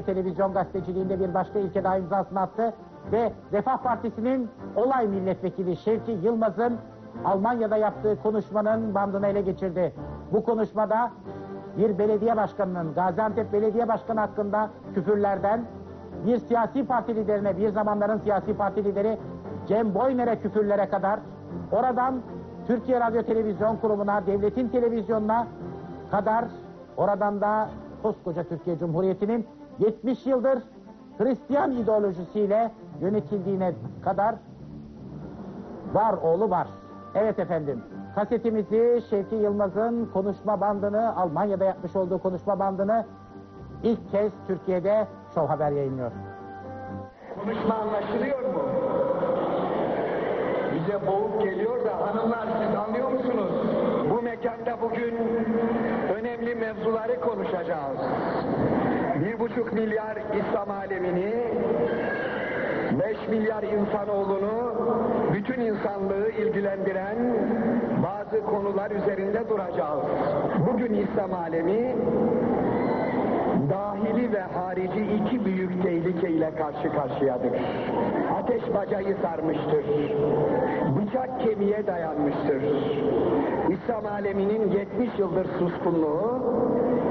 Televizyon gazeteciliğinde bir başka ilke daha imzasını attı ve Refah Partisi'nin olay milletvekili Şevki Yılmaz'ın Almanya'da yaptığı konuşmanın bandını ele geçirdi. Bu konuşmada bir belediye başkanının, Gaziantep Belediye Başkanı hakkında küfürlerden, bir siyasi parti liderine, bir zamanların siyasi parti lideri Cem Boyner'e küfürlere kadar, oradan Türkiye Radyo Televizyon Kurumu'na, devletin televizyonuna kadar, oradan da koskoca Türkiye Cumhuriyeti'nin 70 yıldır Hristiyan ideolojisiyle yönetildiğine kadar var oğlu var. Evet efendim. Kasetimizi Şevki Yılmaz'ın konuşma bandını, Almanya'da yapmış olduğu konuşma bandını ilk kez Türkiye'de Show Haber yayınlıyor. Konuşma anlaşılıyor mu? Bize boğuk geliyor da hanımlar siz anlıyor musunuz? Bu mekanda bugün önemli mevzuları konuşacağız. Bir buçuk milyar İslam alemini, beş milyar insanoğlunu, bütün insanlığı ilgilendiren bazı konular üzerinde duracağız. Bugün İslam alemi dahili ve harici iki büyük tehlikeyle karşı karşıyadır. Ateş bacayı sarmıştır. Bıçak kemiğe dayanmıştır. İslam aleminin 70 yıldır suskunluğu,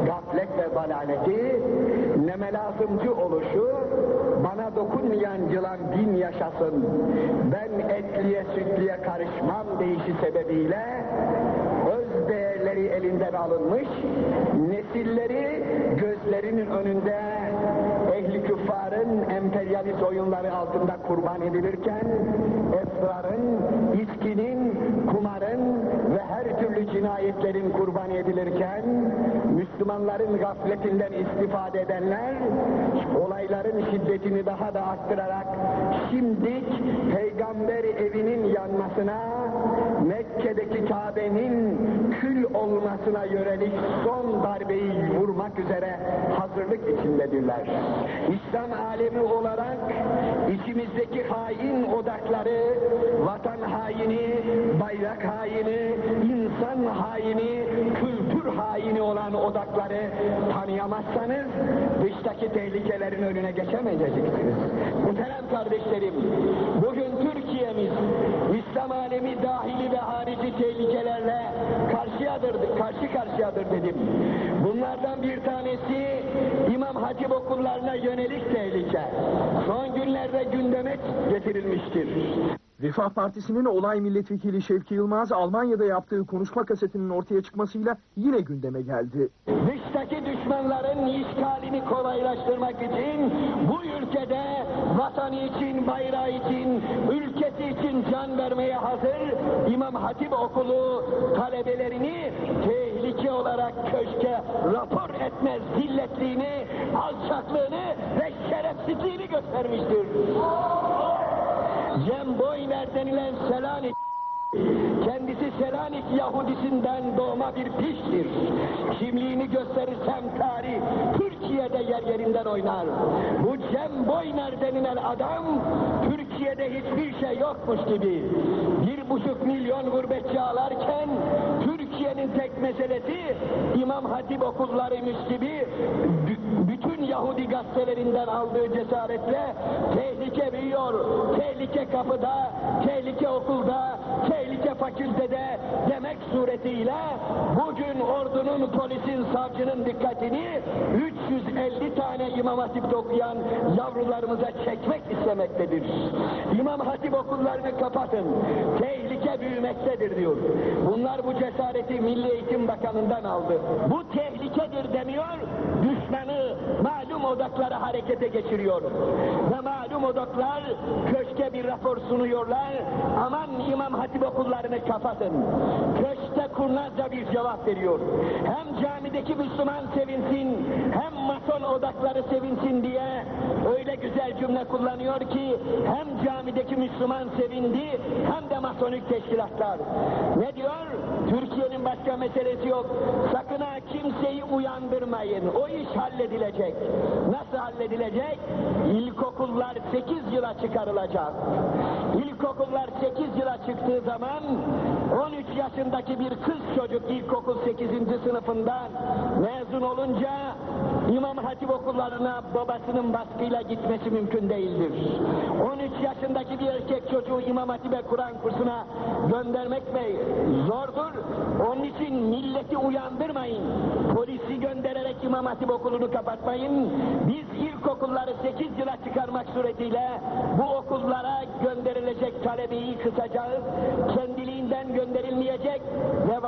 gaflet ve dalaleti, neme lazımcı oluşu, bana dokunmayan yılan din yaşasın, ben etliye sütliye karışmam deyişi sebebiyle değerleri elinden alınmış, nesilleri gözlerinin önünde ehli küffarın emperyalist oyunları altında kurban edilirken, esrarın, içkinin, kumarın ve her türlü cinayetlerin kurban edilirken, Müslümanların gafletinden istifade edenler, olayların şiddetini daha da arttırarak, şimdik peygamber evinin yanmasına, Mekke'deki Kabe'nin kül olmasına yönelik son darbeyi vurmak üzere hazırlık içindedirler. İslam alemi olarak içimizdeki hain odakları, vatan haini, bayrak haini, insan haini, kültür haini olan odakları tanıyamazsanız dıştaki tehlikelerin önüne geçemeyeceksiniz. Muhterem kardeşlerim, bugün Türkiye'miz İslam alemi dahili ve harici tehlikelerle karşıyadır, karşı karşıyadır dedim. Bunlardan bir tanesi İmam Hatip okullarına yönelik tehlike. Son günlerde gündeme getirilmiştir. Refah Partisi'nin olay milletvekili Şevki Yılmaz Almanya'da yaptığı konuşma kasetinin ortaya çıkmasıyla yine gündeme geldi. Dıştaki düşmanların işgalini kolaylaştırmak için bu ülkede vatanı için, bayrağı için, ülkesi için can vermeye hazır İmam Hatip Okulu talebelerini tehlike olarak köşke rapor etmez zilletliğini, alçaklığını ve şerefsizliğini göstermiştir. Cem Boyner denilen Selanik Kendisi Selanik Yahudisinden doğma bir piştir. Kimliğini gösterirsem tarih Türkiye'de yer yerinden oynar. Bu Cem Boyner denilen adam Türkiye'de hiçbir şey yokmuş gibi bir buçuk milyon gurbetçi ağlarken Türkiye'nin tek meselesi İmam Hatip okullarıymış gibi bütün Yahudi gazetelerinden aldığı cesaretle tehlike büyüyor. Tehlike kapıda, tehlike okulda, tehlike fakültede demek suretiyle bugün ordunun, polisin, savcının dikkatini 350 tane İmam Hatip'te okuyan yavrularımıza çekmek istemektedir. İmam Hatip okullarını kapatın. Tehlike büyümektedir diyor. Bunlar bu cesareti Milli Eğitim Bakanı'ndan aldı. Bu tehlikedir demiyor, düşmanı malum odaklara harekete geçiriyor. Ve malum odaklar köşke bir rapor sunuyorlar. Aman İmam Hatip okullarını kapatın. Köşte kurnazca bir cevap veriyor. Hem camideki Müslüman sevinsin, hem mason odakları sevinsin diye öyle güzel cümle kullanıyor ki hem camideki Müslüman sevindi hem de masonik teşkilatlar. Ne diyor? Türkiye'nin başka meselesi yok. Sakın ha kimseyi uyandırmayın. O iş halledilecek. Nasıl halledilecek? İlkokullar 8 yıla çıkarılacak. İlkokullar 8 yıla çıktığı zaman 13 yaşındaki bir kız çocuk ilkokul 8. sınıfından mezun olunca İmam Hatip okullarına babasının baskıyla gitmesi mümkün değildir. 13 yaşındaki bir erkek çocuğu İmam Hatip'e Kur'an kursuna göndermek mi zordur. Onun için milleti uyandırmayın. Polisi göndererek İmam Hatip okulunu kapatmayın. Biz ilkokulları 8 yıla çıkarmak suretiyle bu okullara gönderilecek talebeyi kısacağız. Kendiliğinden gönderilmeyecek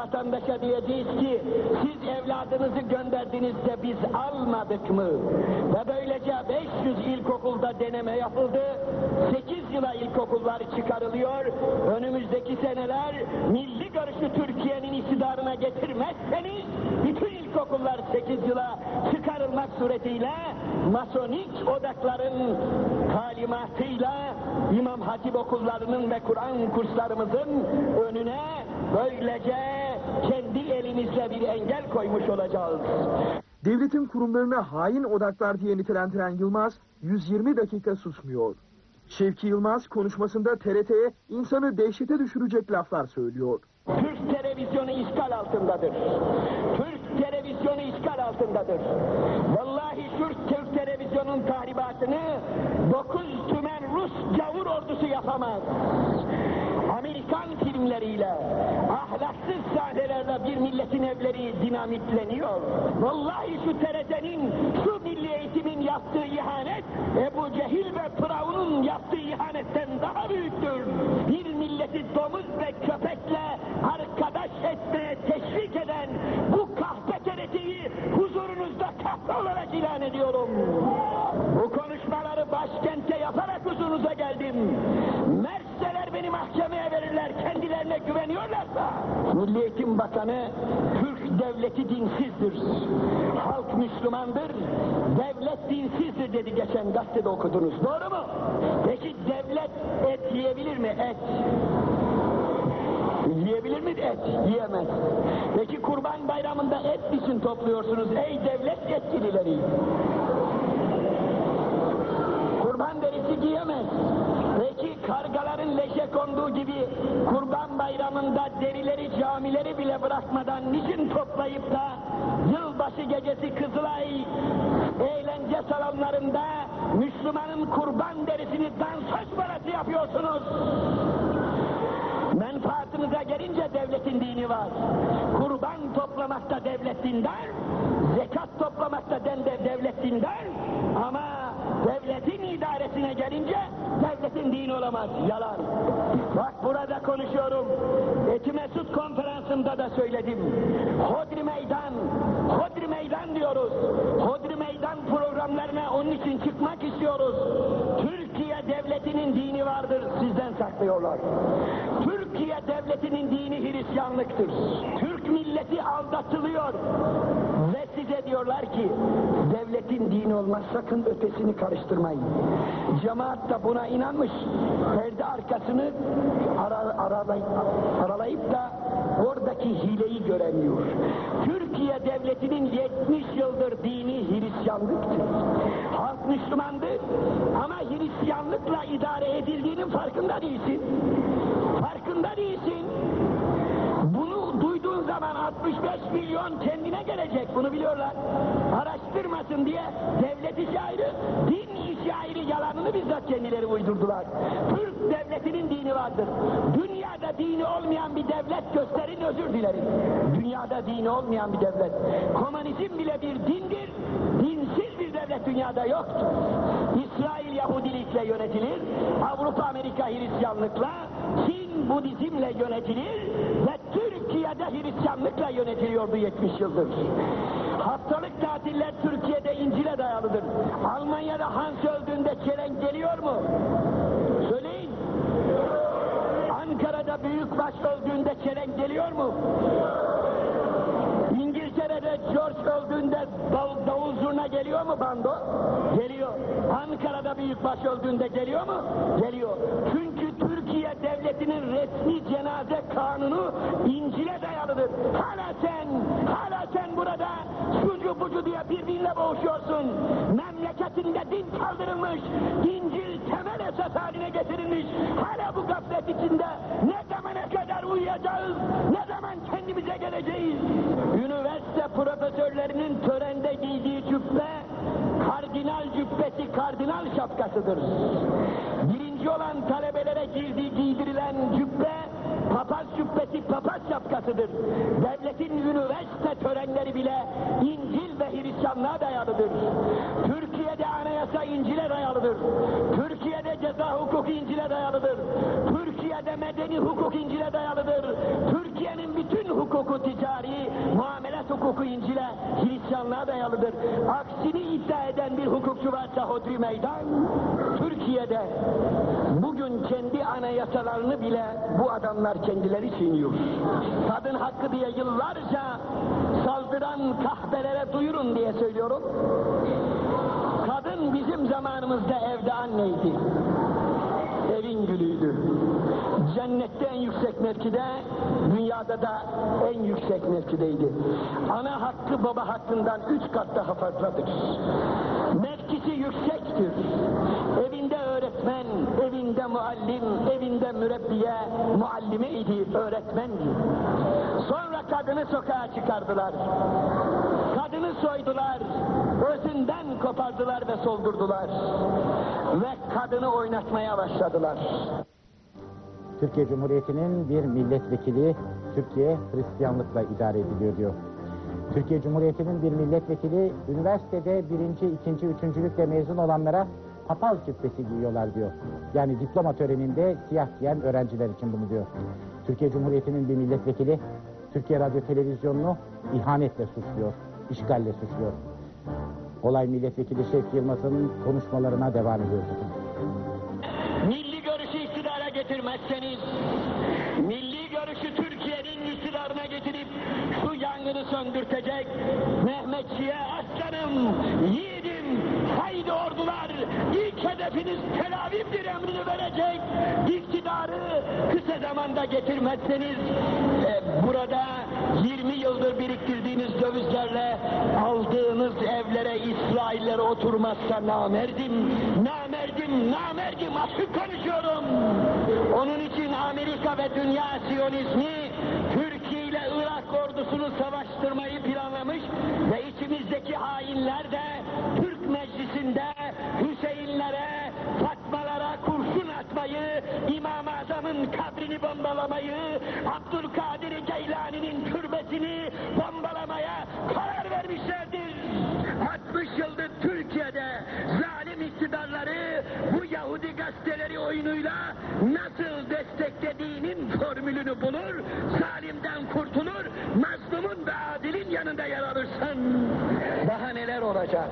vatandaşa diyeceğiz ki siz evladınızı gönderdinizde biz almadık mı? Ve böylece 500 ilkokulda deneme yapıldı. 8 yıla ilkokullar çıkarılıyor. Önümüzdeki seneler milli görüşü Türkiye'nin iktidarına getirmezseniz bütün ilkokullar 8 yıla çıkarılmak suretiyle masonik odakların talimatıyla İmam Hatip okullarının ve Kur'an kurslarımızın önüne böylece kendi elimizle bir engel koymuş olacağız. Devletin kurumlarına hain odaklar diye nitelendiren Yılmaz 120 dakika susmuyor. Şevki Yılmaz konuşmasında TRT'ye insanı dehşete düşürecek laflar söylüyor. Türk televizyonu işgal altındadır. Türk işgal altındadır. Vallahi Türk, Türk televizyonun tahribatını dokuz tümen Rus gavur ordusu yapamaz. Amerikan filmleriyle, ahlaksız sahnelerle bir milletin evleri dinamitleniyor. Vallahi şu TRT'nin, şu milli eğitimin yaptığı ihanet, Ebu Cehil ve Firavun'un yaptığı ihanetten daha büyüktür. Bir milleti domuz ve köpekle arkadaş etmeye teşvik eden bu TRT'yi huzurunuzda kahpe olarak ilan ediyorum. Bu konuşmaları başkente yaparak huzurunuza geldim. Merseler beni mahkemeye verirler kendilerine güveniyorlarsa. Milli Eğitim Bakanı Türk devleti dinsizdir. Halk Müslümandır. Devlet dinsizdir dedi geçen gazetede okudunuz. Doğru mu? Peki devlet et yiyebilir mi? Et. Yiyebilir mi et? Yiyemez. Peki kurban bayramında et için topluyorsunuz ey devlet yetkilileri? Kurban derisi giyemez. Peki kargaların leşe konduğu gibi kurban bayramında derileri camileri bile bırakmadan niçin toplayıp da yılbaşı gecesi Kızılay eğlence salonlarında Müslümanın kurban derisini dansöz devletin dini var. Kurban toplamakta devlet dindar, zekat toplamakta devlet dindar ama devletin idaresine gelince devletin dini olamaz. Yalan. Bak burada konuşuyorum. Eti Mesut konferansında da söyledim. Hodri meydan, hodri meydan diyoruz. Hodri meydan programlarına onun için çıkmak istiyoruz. Türkiye devletinin dini vardır, saklıyorlar. Türkiye devletinin dini Hristiyanlıktır. Türk milleti aldatılıyor. Ve size diyorlar ki devletin dini olmaz sakın ötesini karıştırmayın. Cemaat da buna inanmış. Perde arkasını ara, aralayıp, aralayıp da oradaki hileyi göremiyor. Türkiye devletinin 70 yıldır dini Hristiyanlıktır. Halk Müslümandır ama Hristiyanlıkla idare edildiğinin farkında değilsin. Farkında değilsin. Bunu duyduğun zaman 65 milyon kendine gelecek. Bunu biliyorlar. Araştırmasın diye devlet işi kendileri uydurdular. Türk devletinin dini vardır. Dünyada dini olmayan bir devlet gösterin özür dilerim. Dünyada dini olmayan bir devlet. Komünizm bile bir dindir. Dinsiz bir devlet dünyada yoktur. İsrail Yahudilikle yönetilir. Avrupa Amerika Hristiyanlıkla, Çin Budizmle yönetilir ve Türkiye'de Hristiyanlıkla yönetiliyordu 70 yıldır. Haftalık tatiller Türkiye'de İncil'e dayalıdır. Almanya'da Hans öldüğünde çelenk geliyor mu? Söyleyin. Ankara'da büyükbaş öldüğünde çelenk geliyor mu? İngiltere'de George öldüğünde dav- davul zurna geliyor mu bando? Geliyor. Ankara'da büyükbaş öldüğünde geliyor mu? Geliyor. Çünkü Türkiye devletinin resmi cenaze kanunu İncil'e dayalıdır. Hala sen, hala sen burada bucu diye birbirine boğuşuyorsun. Memleketinde din kaldırılmış, İncil temel esas haline getirilmiş. Hala bu gaflet içinde ne zamana kadar uyuyacağız, ne zaman kendimize geleceğiz? Üniversite profesörlerinin törende giydiği cübbe şapkası kardinal şapkasıdır. Birinci olan talebelere girdiği giydirilen cübbe papaz cübbesi papaz şapkasıdır. Devletin üniversite törenleri bile İncil ve Hristiyanlığa dayalıdır. Türkiye'de anayasa İncil'e dayalıdır. Türkiye'de ceza hukuku İncil'e dayalıdır. Türkiye'de medeni hukuk İncil'e dayalıdır. Türkiye'nin bütün hukuku ticari, muamelat hukuku İncil'e, Hristiyanlığa dayalıdır. Aksini iddia eden bir hukukçu varsa hodri meydan, Türkiye'de bugün kendi anayasalarını bile bu adamlar kendileri çiğniyor. Kadın hakkı diye yıllarca saldıran kahvelere duyurun diye söylüyorum. Kadın bizim zamanımızda evde anneydi. Cennette en yüksek mevkide, dünyada da en yüksek mevkideydi. Ana hakkı baba hakkından üç kat daha fazladır. Mevkisi yüksektir. Evinde öğretmen, evinde muallim, evinde mürebbiye, muallime idi, öğretmendi. Sonra kadını sokağa çıkardılar. Kadını soydular, özünden kopardılar ve soldurdular. Ve kadını oynatmaya başladılar. Türkiye Cumhuriyeti'nin bir milletvekili Türkiye Hristiyanlıkla idare ediliyor diyor. Türkiye Cumhuriyeti'nin bir milletvekili üniversitede birinci, ikinci, üçüncülükle mezun olanlara papaz cübbesi giyiyorlar diyor. Yani diploma töreninde siyah giyen öğrenciler için bunu diyor. Türkiye Cumhuriyeti'nin bir milletvekili Türkiye Radyo Televizyonu'nu ihanetle suçluyor, işgalle suçluyor. Olay milletvekili Şevki Yılmaz'ın konuşmalarına devam ediyoruz. Getirmezseniz, milli görüşü Türkiye'nin iktidarına getirip şu yangını söndürtecek Mehmetçiğe aslanım, yiğidim, haydi ordular, ilk hedefiniz Tel Aviv'dir emrini verecek. İktidarı kısa zamanda getirmezseniz e, burada 20 yıldır biriktirdiğiniz dövizlerle aldığınız evlere İsraillere oturmazsa namerdim, namerdim, namerdim açık konuşuyorum. Onun için Amerika ve dünya Siyonizmi Türkiye ile Irak ordusunu savaştırmayı planlamış ve içimizdeki hainler de Türk meclisinde Hüseyinlere, Fatmalara kurşun atmayı, İmam-ı Azam'ın kabrini bombalamayı, Abdülkadir Geylani'nin türbesini bombalamaya karar vermişlerdir. 60 yıldır Türkiye'de zalim iktidarları bu Yahudi gazeteleri oyunuyla nasıl desteklediğinin formülünü bulur, zalimden kurtulur, mazlumun ve adilin yanında yer alırsın. Daha neler olacak?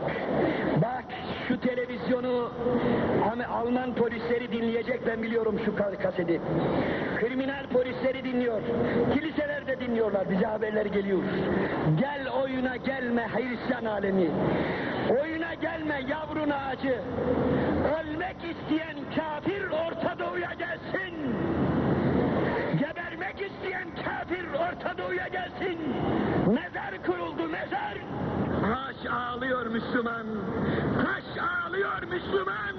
Bak şu televizyonu Ama Alman polisleri dinleyecek ben biliyorum şu ka- kaseti. Kriminal polisleri dinliyor. Kiliseler dinliyorlar. Bize haberler geliyor. Gel oyuna gelme Hristiyan alemi. Oyuna gelme yavruna acı. Ölmek isteyen kafir Orta Doğu'ya gelsin. Gebermek isteyen kafir Orta Doğu'ya gelsin. Mezar kuruldu mezar. Taş ağlıyor Müslüman. Taş ağlıyor Müslüman.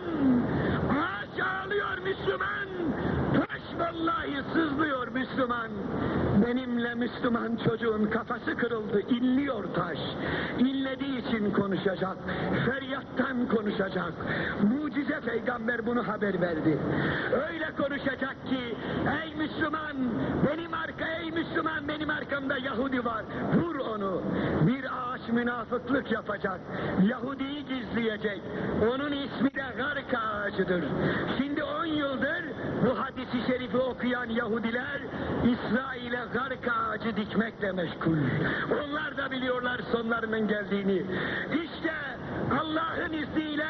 Taş ağlıyor Müslüman. Taş vallahi sızlıyor Müslüman. Benimle Müslüman çocuğun kafası kırıldı. İnliyor taş. İnlediği için konuşacak. Feryattan konuşacak. Mucize peygamber bunu haber verdi. Öyle konuşacak ki ey Müslüman benim arka ey Müslüman benim arkamda Yahudi var. Vur onu. Bir ağaç münafıklık yapacak. Yahudi'yi gizleyecek. Onun ismi de garka ağacıdır. Şimdi on yıldır bu hadisi şerifi okuyan Yahudiler İsrail'e garka ağacı dikmekle meşgul. Onlar da biliyorlar sonlarının geldiğini. İşte Allah'ın izniyle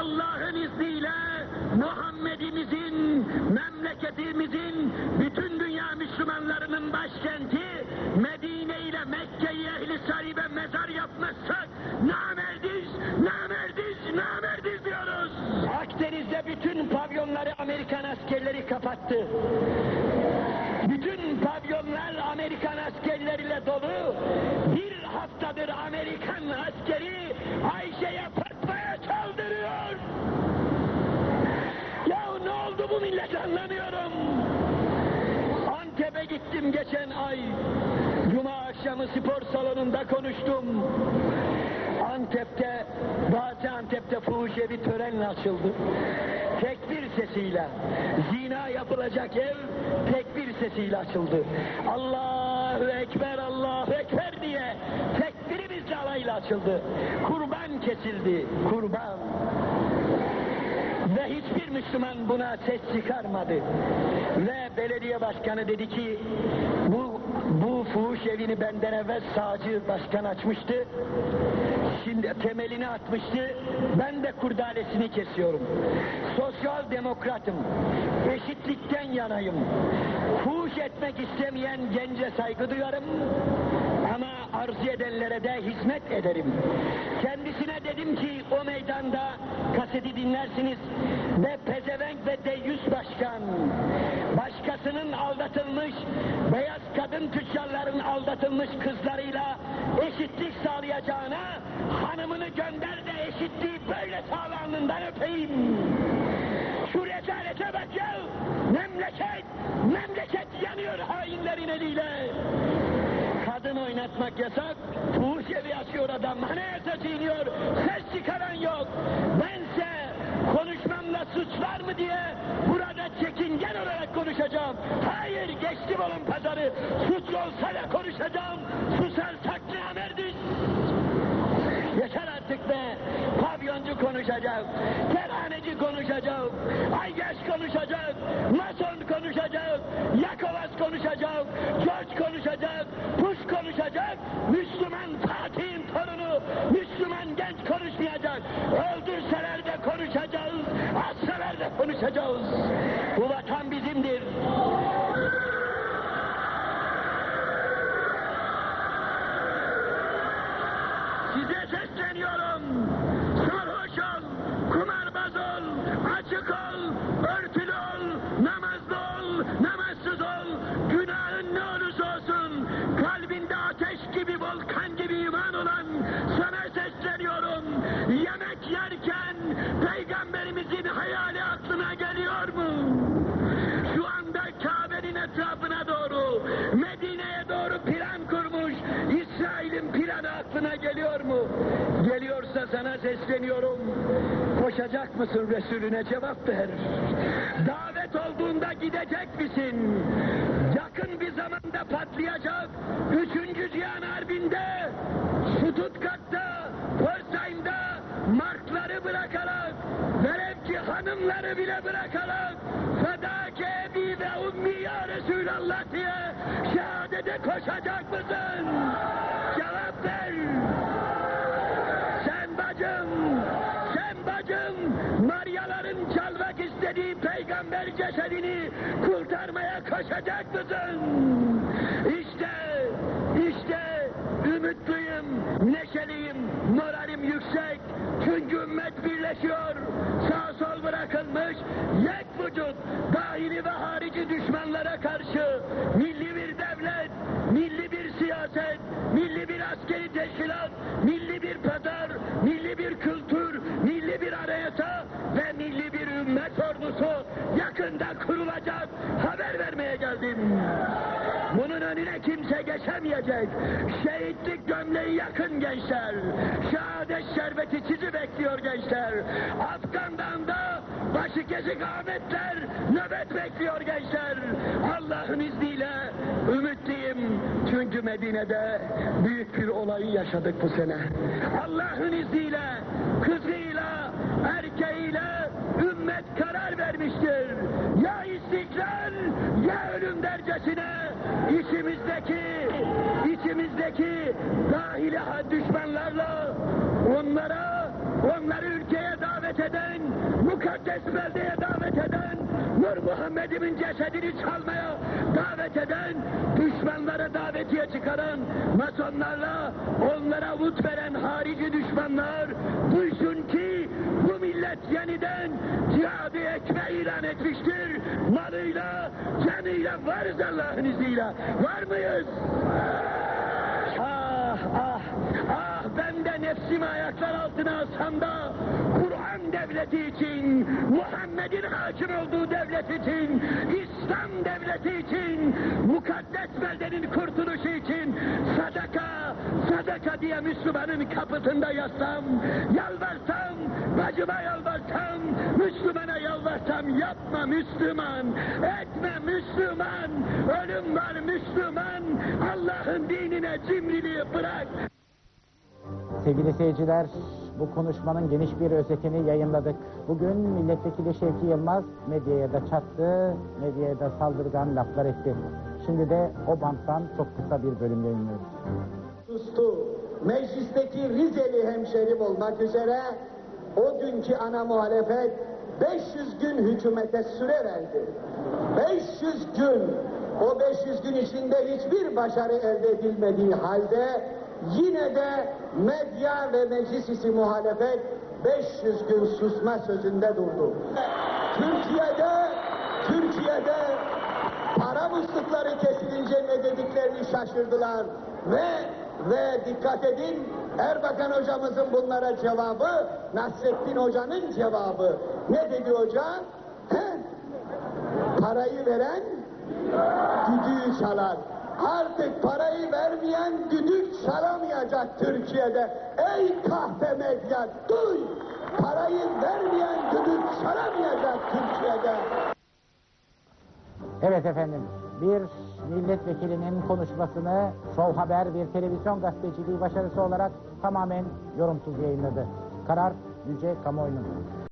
Allah'ın izniyle Muhammed'imizin, memleketimizin, bütün dünya Müslümanlarının başkenti Medine ile Mekke'yi ehli mezar yapmazsak namerdiz, namerdiz, namerdiz diyoruz. Akdeniz'de bütün pavyonları Amerikan kapattı. Bütün pavyonlar Amerikan askerleriyle dolu. Bir haftadır Amerikan askeri Ayşe'ye Fatma'ya saldırıyor. Ya ne oldu bu millet anlamıyorum. Antep'e gittim geçen ay. Cuma akşamı spor salonunda konuştum. Antep'te, Gaziantep'te fuhuşevi törenle açıldı. Tekbir sesiyle, zina yapılacak ev tekbir sesiyle açıldı. Allahu Ekber, Allahu Ekber diye tekbirimizle alayla açıldı. Kurban kesildi, kurban. Ve hiçbir Müslüman buna ses çıkarmadı. Ve belediye başkanı dedi ki bu bu fuhuş evini benden evvel sağcı başkan açmıştı. Şimdi temelini atmıştı. Ben de kurdalesini kesiyorum. Sosyal demokratım. Eşitlikten yanayım. Fuhuş etmek istemeyen gence saygı duyarım. Ama arzu edenlere de hizmet ederim. Kendisine dedim ki o meydanda kaseti dinlersiniz ve pezevenk ve deyyus başkan başkasının aldatılmış beyaz kadın tüccarların aldatılmış kızlarıyla eşitlik sağlayacağına hanımını gönder de eşitliği böyle sağlandığından öpeyim. Şu rezalete bak ya! Memleket, memleket yanıyor hainlerin eliyle. Oynatmak yasak, fuhuş evi açıyor adam, anayasa çiğniyor, ses çıkaran yok. Bense konuşmamla suç var mı diye burada çekingen olarak konuşacağım. Hayır, geçtim onun pazarı, suç olsa da konuşacağım, susarsak namerdiz. Yeter artık be. Pavyoncu konuşacak, kerhaneci konuşacak, aygeç konuşacak, mason konuşacak, yakovaz konuşacak, George konuşacak, Müslüman Fatih'in torunu, Müslüman genç konuşmayacak. Öldürseler de konuşacağız, assalar da sesleniyorum. Koşacak mısın Resulüne cevap ver. Davet olduğunda gidecek misin? Yakın bir zamanda patlayacak. Üçüncü Cihan Harbi'nde, Stuttgart'ta, Pforzheim'da markları bırakarak, velev ki hanımları bile bırakarak, fedake ebi ve ummi ya Resulallah diye şehadete koşacak mısın? Cevap ver. Sen bacım, sen bacım, Maryaların çalmak istediği peygamber cesedini koşacak mısın? İşte, işte ümitliyim, neşeliyim, moralim yüksek. Çünkü ümmet birleşiyor. Sağ sol bırakılmış, yek vücut, dahili ve harici düşmanlara karşı milli bir devlet, milli bir siyaset, milli bir askeri teşkilat, milli bir pazar, milli bir kültür, milli bir anayasa ve milli bir ümmet ordusu yakında kurulacak haber vermeye geldim. Bunun önüne kimse geçemeyecek. Şehitlik gömleği yakın gençler. Şehadet şerbeti sizi bekliyor gençler. Afgan'dan da başı kesik Ahmetler nöbet bekliyor gençler. Allah'ın izniyle ümitliyim. Çünkü Medine'de büyük bir olayı yaşadık bu sene. Allah'ın izniyle kızıyla, erkeğiyle ümmet karar vermiştir. Ya istiklal ya ölüm dercesine içimizdeki içimizdeki dahili had düşmanlarla onlara onları ülkeye davet eden mukaddes beldeye davet eden Nur Muhammed'imin cesedini çalmaya davet eden düşmanlara davetiye çıkaran masonlarla onlara umut veren harici düşmanlar duysun ki bu millet yeniden cihadı ekme ilan etmiştir. Malıyla, canıyla varız Allah'ın izniyle. Var mıyız? Ah ah ah ben de nefsimi ayaklar altına alsam da Kur'an devlet devleti için, Muhammed'in hakim olduğu devlet için, İslam devleti için, mukaddes beldenin kurtuluşu için sadaka, sadaka diye Müslümanın kapısında yatsam, yalvarsam, bacıma yalvarsam, Müslümana yalvarsam yapma Müslüman, etme Müslüman, ölüm var Müslüman, Allah'ın dinine cimriliği bırak. Sevgili seyirciler, bu konuşmanın geniş bir özetini yayınladık. Bugün milletvekili Şevki Yılmaz medyaya da çattı, medyaya da saldırgan laflar etti. Şimdi de o banttan çok kısa bir bölüm yayınlıyoruz. Sustu. Meclisteki Rizeli hemşerim olmak üzere o günkü ana muhalefet 500 gün hükümete süre verdi. 500 gün. O 500 gün içinde hiçbir başarı elde edilmediği halde yine de medya ve meclis muhalefet 500 gün susma sözünde durdu. Türkiye'de Türkiye'de para muslukları kesilince ne dediklerini şaşırdılar ve ve dikkat edin Erbakan hocamızın bunlara cevabı Nasrettin hocanın cevabı ne dedi hoca? He? Parayı veren düdüğü çalar. Artık parayı vermeyen düdük çalamayacak Türkiye'de. Ey kahpe medya duy! Parayı vermeyen düdük çalamayacak Türkiye'de. Evet efendim, bir milletvekilinin konuşmasını Show Haber bir televizyon gazeteciliği başarısı olarak tamamen yorumsuz yayınladı. Karar Yüce Kamuoyu'nun.